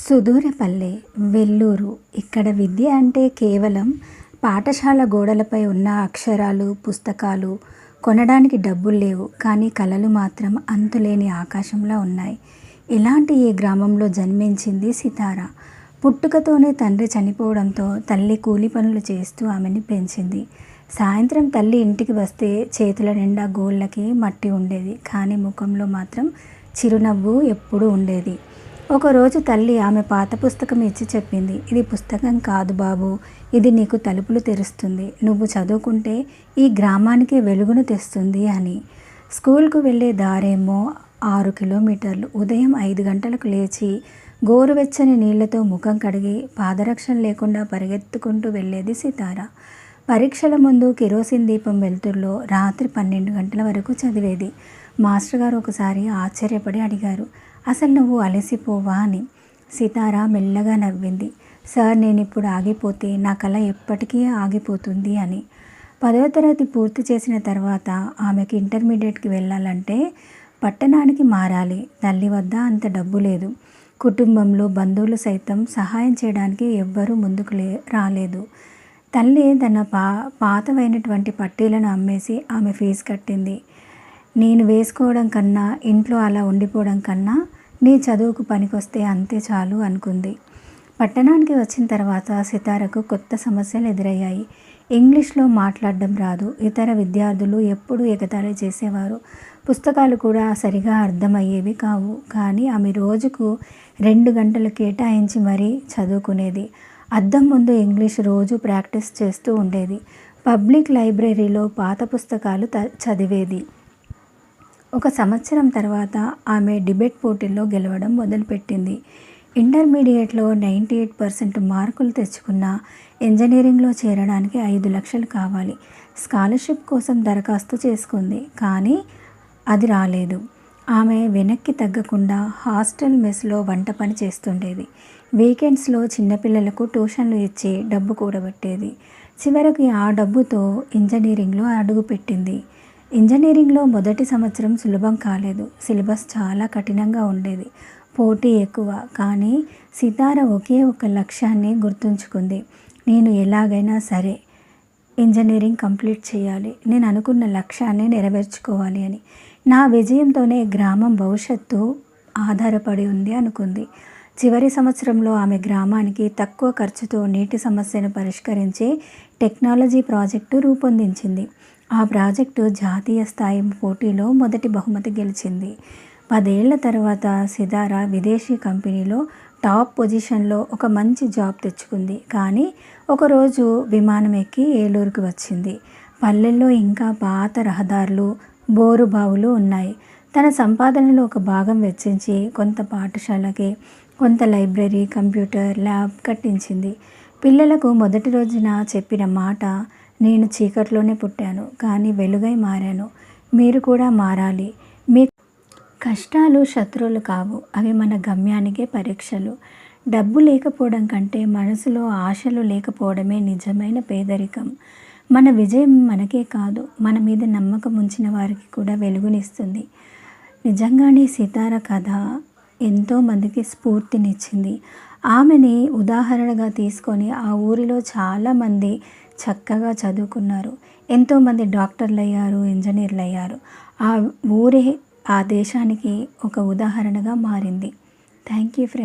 సుదూరపల్లె వెల్లూరు. ఇక్కడ విద్య అంటే కేవలం పాఠశాల గోడలపై ఉన్న అక్షరాలు పుస్తకాలు కొనడానికి డబ్బులు లేవు. కానీ కళలు మాత్రం అంతులేని ఆకాశంలో ఉన్నాయి. ఇలాంటి ఈ గ్రామంలో జన్మించింది సితార? పుట్టుకతోనే తండ్రి చనిపోవడంతో తల్లి కూలి పనులు చేస్తూ ఆమెని పెంచింది. సాయంత్రం తల్లి ఇంటికి వస్తే చేతుల నిండా గోళ్ళకి మట్టి ఉండేది. కానీ ముఖంలో మాత్రం చిరునవ్వు ఎప్పుడూ ఉండేది. ఒకరోజు తల్లి ఆమె పాత పుస్తకం ఇచ్చి చెప్పింది. ఇది పుస్తకం కాదు బాబు ఇది నీకు తలుపులు తెరుస్తుంది. నువ్వు చదువుకుంటే ఈ గ్రామానికి వెలుగును తెస్తుంది అని. స్కూల్కు వెళ్ళే దారేమో ఆరు కిలోమీటర్లు. ఉదయం ఐదు గంటలకు లేచి గోరువెచ్చని నీళ్ళతో ముఖం కడిగి పాదరక్షణ లేకుండా పరిగెత్తుకుంటూ వెళ్ళేది సితార. పరీక్షల ముందు కిరోసిన్ దీపం వెలుతురులో రాత్రి పన్నెండు గంటల వరకు చదివేది. మాస్టర్ గారు ఒకసారి ఆశ్చర్యపడి అడిగారు అసలు నువ్వు అలసిపోవా? అని. సితార మెల్లగా నవ్వింది సార్ నేను ఇప్పుడు ఆగిపోతే నా కళ ఎప్పటికీ ఆగిపోతుంది అని. పదవ తరగతి పూర్తి చేసిన తర్వాత ఆమెకి ఇంటర్మీడియట్కి వెళ్ళాలంటే పట్టణానికి మారాలి తల్లి వద్ద అంత డబ్బు లేదు. కుటుంబంలో బంధువులు సైతం సహాయం చేయడానికి ఎవ్వరూ ముందుకు లే రాలేదు. తల్లి తన పా పాతవైనటువంటి పట్టీలను అమ్మేసి ఆమె ఫీజు కట్టింది. నేను వేసుకోవడం కన్నా ఇంట్లో అలా ఉండిపోవడం కన్నా నీ చదువుకు పనికొస్తే అంతే చాలు అనుకుంది. పట్టణానికి వచ్చిన తర్వాత సితారకు కొత్త సమస్యలు ఎదురయ్యాయి. ఇంగ్లీష్లో మాట్లాడడం రాదు. ఇతర విద్యార్థులు ఎప్పుడూ ఎగతాళి చేసేవారు. పుస్తకాలు కూడా సరిగా అర్థమయ్యేవి కావు. కానీ ఆమె రోజుకు రెండు గంటలు కేటాయించి మరీ చదువుకునేది. అద్దం ముందు ఇంగ్లీష్ రోజు ప్రాక్టీస్ చేస్తూ ఉండేది. పబ్లిక్ లైబ్రరీలో పాత పుస్తకాలు త చదివేది. ఒక సంవత్సరం తర్వాత ఆమె డిబేట్ పోటీల్లో గెలవడం మొదలుపెట్టింది. ఇంటర్మీడియట్లో నైంటీ ఎయిట్ పర్సెంట్ మార్కులు తెచ్చుకున్న ఇంజనీరింగ్లో చేరడానికి ఐదు లక్షలు కావాలి. స్కాలర్షిప్ కోసం దరఖాస్తు చేసుకుంది కానీ అది రాలేదు. ఆమె వెనక్కి తగ్గకుండా హాస్టల్ మెస్లో వంట పని చేస్తుండేది. వీకెండ్స్లో చిన్నపిల్లలకు ట్యూషన్లు ఇచ్చి డబ్బు కూడబెట్టేది. చివరికి ఆ డబ్బుతో ఇంజనీరింగ్లో అడుగుపెట్టింది. ఇంజనీరింగ్లో మొదటి సంవత్సరం సులభం కాలేదు. సిలబస్ చాలా కఠినంగా ఉండేది. పోటీ ఎక్కువ. కానీ సితార ఒకే ఒక లక్ష్యాన్ని గుర్తుంచుకుంది. నేను ఎలాగైనా సరే ఇంజనీరింగ్ కంప్లీట్ చేయాలి. నేను అనుకున్న లక్ష్యాన్ని నెరవేర్చుకోవాలి అని. నా విజయంతోనే గ్రామం భవిష్యత్తు ఆధారపడి ఉంది అనుకుంది. చివరి సంవత్సరంలో ఆమె గ్రామానికి తక్కువ ఖర్చుతో నీటి సమస్యను పరిష్కరించే టెక్నాలజీ ప్రాజెక్టు రూపొందించింది. ఆ ప్రాజెక్టు జాతీయ స్థాయి పోటీలో మొదటి బహుమతి గెలిచింది. పదేళ్ళ తర్వాత సిదారా విదేశీ కంపెనీలో టాప్ పొజిషన్లో ఒక మంచి జాబ్ తెచ్చుకుంది. కానీ ఒకరోజు విమానం ఎక్కి ఏలూరుకు వచ్చింది. పల్లెల్లో ఇంకా పాత రహదారులు బోరు బావులు ఉన్నాయి. తన సంపాదనలో ఒక భాగం వెచ్చించి కొంత పాఠశాలకి కొంత లైబ్రరీ కంప్యూటర్ ల్యాబ్ కట్టించింది. పిల్లలకు మొదటి రోజున చెప్పిన మాట నేను చీకట్లోనే పుట్టాను కానీ వెలుగై మారాను. మీరు కూడా మారాలి. మీ కష్టాలు శత్రువులు కావు. అవి మన గమ్యానికే పరీక్షలు. డబ్బు లేకపోవడం కంటే మనసులో ఆశలు లేకపోవడమే నిజమైన పేదరికం. మన విజయం మనకే కాదు. మన మీద నమ్మకం ఉంచిన వారికి కూడా వెలుగునిస్తుంది. నిజంగానే సితార కథ ఎంతోమందికి స్ఫూర్తినిచ్చింది. ఆమెని ఉదాహరణగా తీసుకొని ఆ ఊరిలో చాలామంది చక్కగా చదువుకున్నారు. ఎంతోమంది డాక్టర్లు అయ్యారు ఇంజనీర్లు అయ్యారు ఆ ఊరే ఆ దేశానికి ఒక ఉదాహరణగా మారింది. Thank you friend